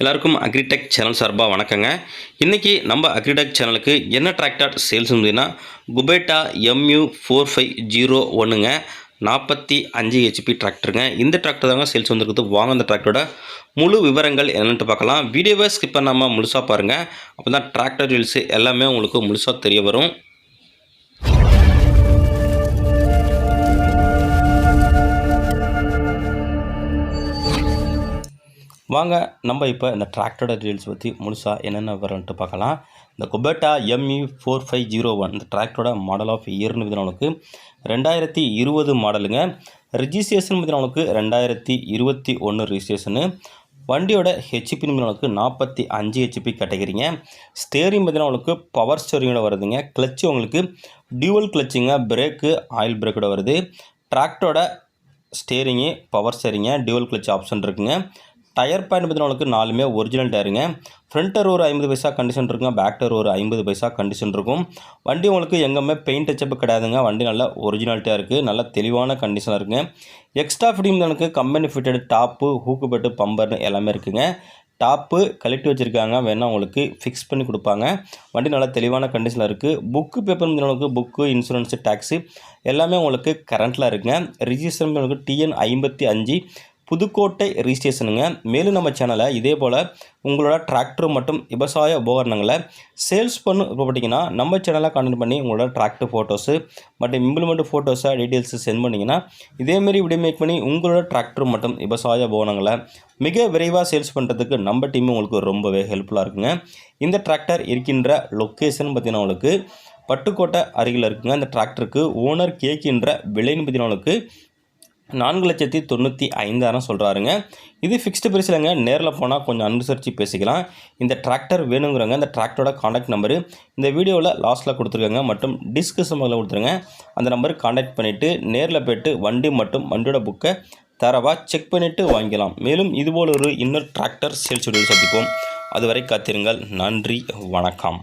எல்லாருக்கும் agritech channel சார்பாக வணக்கங்க. இன்றைக்கி நம்ம அக்ரிடெக் சேனலுக்கு என்ன டிராக்டர் சேல்ஸ் இருந்ததுன்னா Kubota MU four five zero ஒன்றுங்க நாற்பத்தி அஞ்சு ஹெச்பி டிராக்டருங்க. இந்த டிராக்டர் தாங்க சேல்ஸ் வந்துருக்குது. வாங்க அந்த டிராக்டரோட முழு விவரங்கள் என்னென்ட்டு பார்க்கலாம். வீடியோவை ஸ்கிப் பண்ணாமல் முழுசாக பாருங்கள் அப்போ தான் டிராக்டர் ரீல்ஸு எல்லாமே உங்களுக்கு முழுசாக தெரிய வரும். வாங்க நம்ம இப்போ இந்த டிராக்டரோட டீல்ஸ் பற்றி முழுசாக என்னென்ன வரன்ட்டு பார்க்கலாம். இந்த Kubota ME four five zero one இந்த டிராக்டரோட மாடல் ஆஃப் இயர்னு விதனவனுக்கு ரெண்டாயிரத்தி இருபது மாடலுங்க ரிஜிஸ்ட்ரேஷன் விதனவனுக்கு ரெண்டாயிரத்தி இருபத்தி ஒன்று ரிஜிஸ்ட்ரேஷனு வண்டியோட ஹெச்பி உங்களுக்கு நாற்பத்தி அஞ்சு ஹெச்பி கேட்டகிரிங்க ஸ்டேரிங் பார்த்தீங்கன்னா உங்களுக்கு பவர் ஸ்டேரிங்கோட வருதுங்க. கிளச்சு உங்களுக்கு டியூவல் கிளச்சுங்க பிரேக்கு ஆயில் பிரேக்கோட வருது. டிராக்டரோட ஸ்டேரிங்கு பவர் ஸ்டேரிங்க டியூவல் கிளச் ஆப்ஷன் இருக்குங்க. டயர் பாயிண்ட் பார்த்தீங்கன்னா நாலுமே ஒரிஜினல் டயருங்க. ஃப்ரண்ட் டயர் ஒரு ஐம்பது பைசா கண்டிஷன் இருக்குங்க பேக் டயர் ஒரு ஐம்பது பைசா கண்டிஷன் இருக்கும். வண்டி உங்களுக்கு எங்கேயுமே பெயிண்ட் டச்சப் கிடையாதுங்க. வண்டி நல்லா ஒரிஜினாலிட்டியாக இருக்குது நல்ல தெளிவான கண்டிஷனாக இருக்குங்க. எக்ஸ்ட்ரா ஃபிட்டிங் எனக்கு company fitted top hook bed பம்பர்னு எல்லாமே இருக்குங்க. டாப்பு கழட்டி வச்சுருக்காங்க வேணால் உங்களுக்கு ஃபிக்ஸ் பண்ணி கொடுப்பாங்க. வண்டி நல்லா தெளிவான கண்டிஷனில் இருக்குது புக்கு பேப்பர் உங்களுக்கு புக்கு இன்சூரன்ஸு டேக்ஸு எல்லாமே உங்களுக்கு கரண்ட்டில் இருக்குங்க. ரிஜிஸ்டர் உங்களுக்கு டிஎன் ஐம்பத்தி அஞ்சு புதுக்கோட்டை ரிஜிஸ்ட்ரேஷனுங்க. மேலும் நம்ம சேனலை இதே போல் உங்களோட டிராக்டர் மற்றும் விவசாய உபகரணங்களை சேல்ஸ் பண்ணு பார்த்தீங்கன்னா நம்ம சேனலை கான்டெக்ட் பண்ணி உங்களோட டிராக்டர் ஃபோட்டோஸு மற்றும் இம்ப்ளிமெண்ட் ஃபோட்டோஸை டீட்டெயில்ஸு சென்ட் பண்ணிங்கன்னா இதேமாரி வீடியோ மேக் பண்ணி உங்களோட டிராக்டர் மற்றும் விவசாய உபகரணங்களை மிக விரைவாக சேல்ஸ் பண்ணுறதுக்கு நம்ம டீம் உங்களுக்கு ரொம்பவே ஹெல்ப்ஃபுல்லாக இருக்குங்க. இந்த டிராக்டர் இருக்கின்ற லொக்கேஷன் பார்த்தீங்கன்னா உங்களுக்கு பட்டுக்கோட்டை அருகில் இருக்குங்க. இந்த டிராக்டருக்கு ஓனர் கேட்கின்ற விலைன்னு பார்த்தீங்கன்னா உங்களுக்கு நான்கு லட்சத்தி தொண்ணூற்றி ஐந்தாயிரம் சொல்கிறாருங்க இது ஃபிக்ஸ்டு பிரைஸ்லங்க நேரில் போனால் கொஞ்சம் அனுசரித்து பேசிக்கலாம். இந்த டிராக்டர் வேணுங்கிறவங்க இந்த டிராக்டரோட காண்டாக்ட் நம்பரு இந்த வீடியோவில் லாஸ்ட்டில் கொடுத்துருக்காங்க. மற்றும் டிஸ்கிரிப்ஷனில் கொடுத்துருங்க அந்த நம்பருக்கு காண்டாக்ட் பண்ணிவிட்டு நேரில் போய்ட்டு வண்டி மற்றும் வண்டியோட புக்கை தரவாக செக் பண்ணிவிட்டு வாங்கிக்கலாம். மேலும் இதுபோல் ஒரு இன்னொரு டிராக்டர் சேல்ஸ் வீடியோ சந்திப்போம். அதுவரை காத்திருங்கள். நன்றி வணக்கம்.